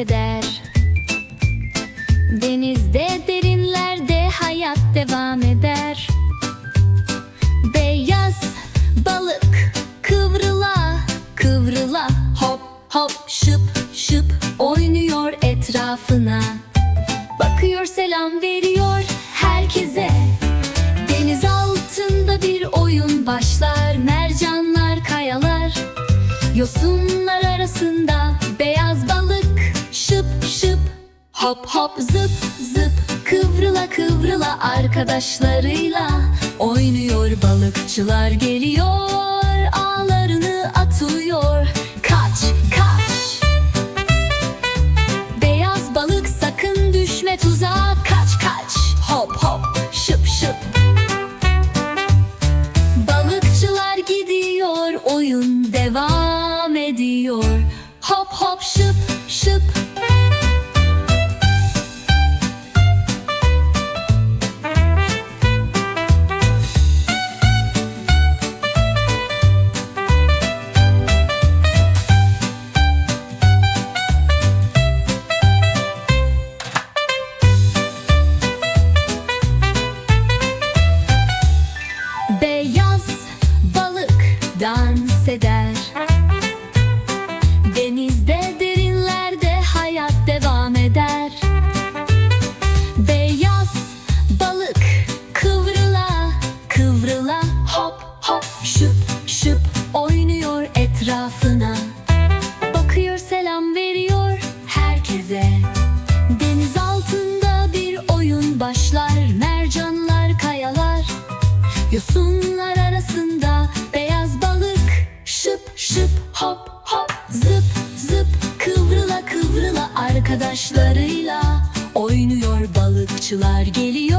eder. Denizde derinlerde hayat devam eder. Beyaz balık kıvrıla kıvrıla Hop hop şıp şıp oynuyor etrafına. Bakıyor selam veriyor herkese. Deniz altında bir oyun başlar Mercanlar kayalar. Yosunlar arasında hop hop zıp zıp Kıvrıla kıvrıla arkadaşlarıyla Oynuyor. Balıkçılar geliyor Ağlarını atıyor. Kaç kaç! Beyaz balık sakın düşme tuzağa. Kaç kaç! Hop hop şıp şıp. Balıkçılar gidiyor oyun devam ediyor. Hop hop şıp hop şıp şıp oynuyor etrafına. Bakıyor selam veriyor herkese. Deniz altında bir oyun başlar Mercanlar kayalar. Yosunlar arasında beyaz balık. Şıp şıp hop hop zıp zıp. Kıvrıla kıvrıla arkadaşlarıyla Oynuyor balıkçılar geliyor